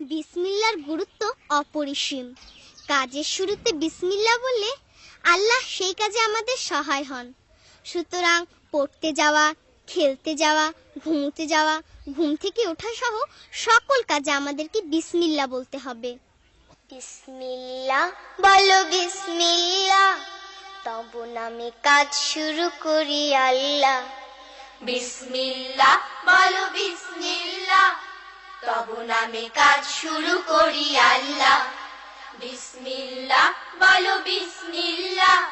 বিসমিল্লার গুরুত্ব অপরিসীম। কাজের শুরুতে বিসমিল্লা বললে আল্লাহ সেই কাজে আমাদের সহায় হন। সুতরাং পড়তে যাওয়া, খেলতে যাওয়া, ঘুমোতে যাওয়া, ঘুম থেকে ওঠা সহ সকল কাজে আমাদেরকে বিসমিল্লা বলতে হবে। বিসমিল্লা, বলো বিসমিল্লা। তবু নামে কাজ শুরু করি আল্লাহ। বিসমিল্লাহ বলো বিসমিল্লাহ তবু নামে কাজ শুরু করি আল্লাহ। বিসমিল্লাহ, বলো বিসমিল্লাহ।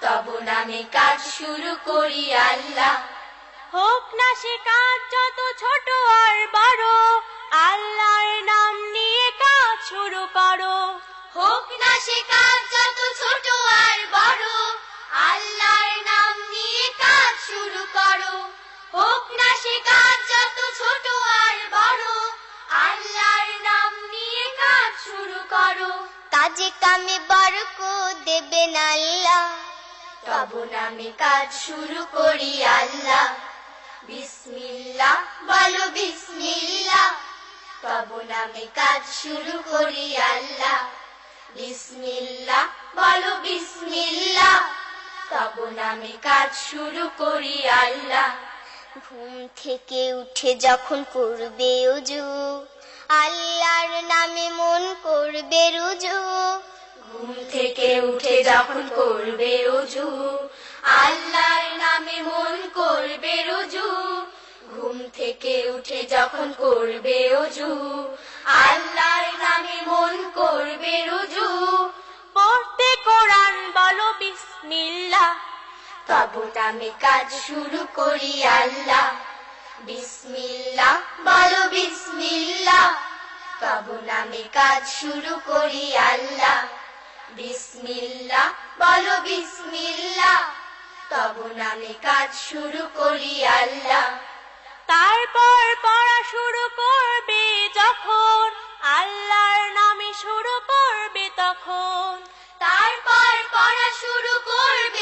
তবু নামে কাজ শুরু করি আল্লাহ। হোক না সে কাজ, যত ছোট শুরু করো। কাজে কামে বরকত দেবেন আল্লাহ। তবু নামে কাজ শুরু করি আল্লাহ। বিসমিল্লাহ, বলো বিসমিল্লাহ। তবু নামে কাজ শুরু করি আল্লাহ। বিসমিল্লাহ, বলো বিসমিল্লাহ। তবু নামে কাজ শুরু করি আল্লাহ। ঘুম থেকে উঠে যখন করবে উজু, আল্লাহর নামে মন করবে রুজু। ঘুম থেকে উঠে যখন করবে রুজু আল্লাহর নামে মন করবে রুজু। ঘুম থেকে উঠে যখন করবে রুজু আল্লাহর নামে মন করবে রুজু। পড়তে কোরআন বলো, বিসমিল্লাহ। নামে কাজ শুরু করি আল্লাহ। বলো নামে কাজ শুরু করি আল্লাহ। বলো নামে কাজ শুরু করি আল্লাহ। তারপর পড়া শুরু করবে যখন, আল্লাহর নামে শুরু করবে তখন। তারপর পড়া শুরু করবে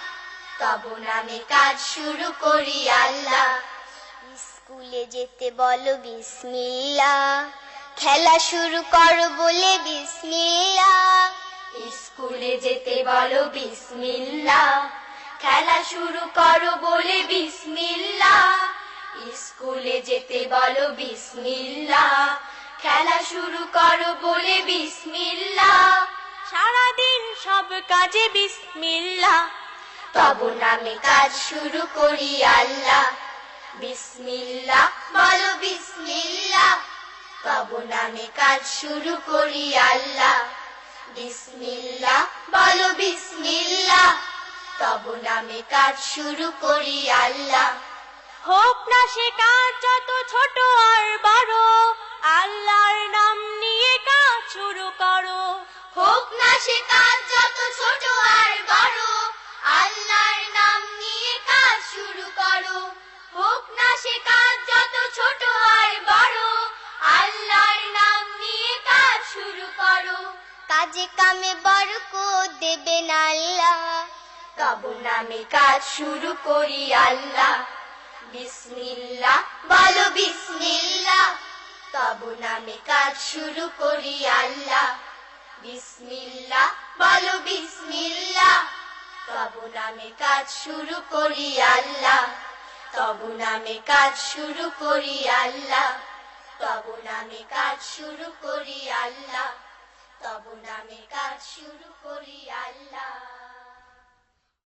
তবু নামে কাজ শুরু করি আল্লাহ। স্কুলে যেতে বলো বিসমিল্লাহ। খেলা শুরু করো বলে বিসমিল্লাহ। স্কুলে যেতে বলো বিসমিল্লাহ। খেলা শুরু করো বলে বিসমিল্লাহ। স্কুলে যেতে বলো বিসমিল্লাহ। খেলা শুরু করো বলে বিসমিল্লাহ। সারাদিন সব কাজে বিসমিল্লাহ। তবু নামে কাজ শুরু করি আল্লাহ। বিসমিল্লাহ, বলো বিসমিল্লাহ। তবু নামে কাজ শুরু করি আল্লাহ। বিসমিল্লাহ, বলো বিসমিল্লাহ। তবু নামে কাজ শুরু করি আল্লাহ। হোক না সে কাজ, যত ছোট আর বড়, আল্লাহর নাম নিয়ে কাজ শুরু করো। হোক না সে কাজ কাজে কামে বরকত দেবেন আল্লাহ। তবু নামে কাজ শুরু করি আল্লাহ। বিসমিল্লাহ, বলো বিসমিল্লাহ। তবু নামে কাজ শুরু করি আল্লাহ। বিসমিল্লাহ, বলো বিসমিল্লাহ। তবু নামে কাজ শুরু করি আল্লাহ। তবু নামে কাজ শুরু করি আল্লাহ। তবু নামে কাজ শুরু করি আল্লাহ। তবু নামে কাজ শুরু করি আল্লাহ।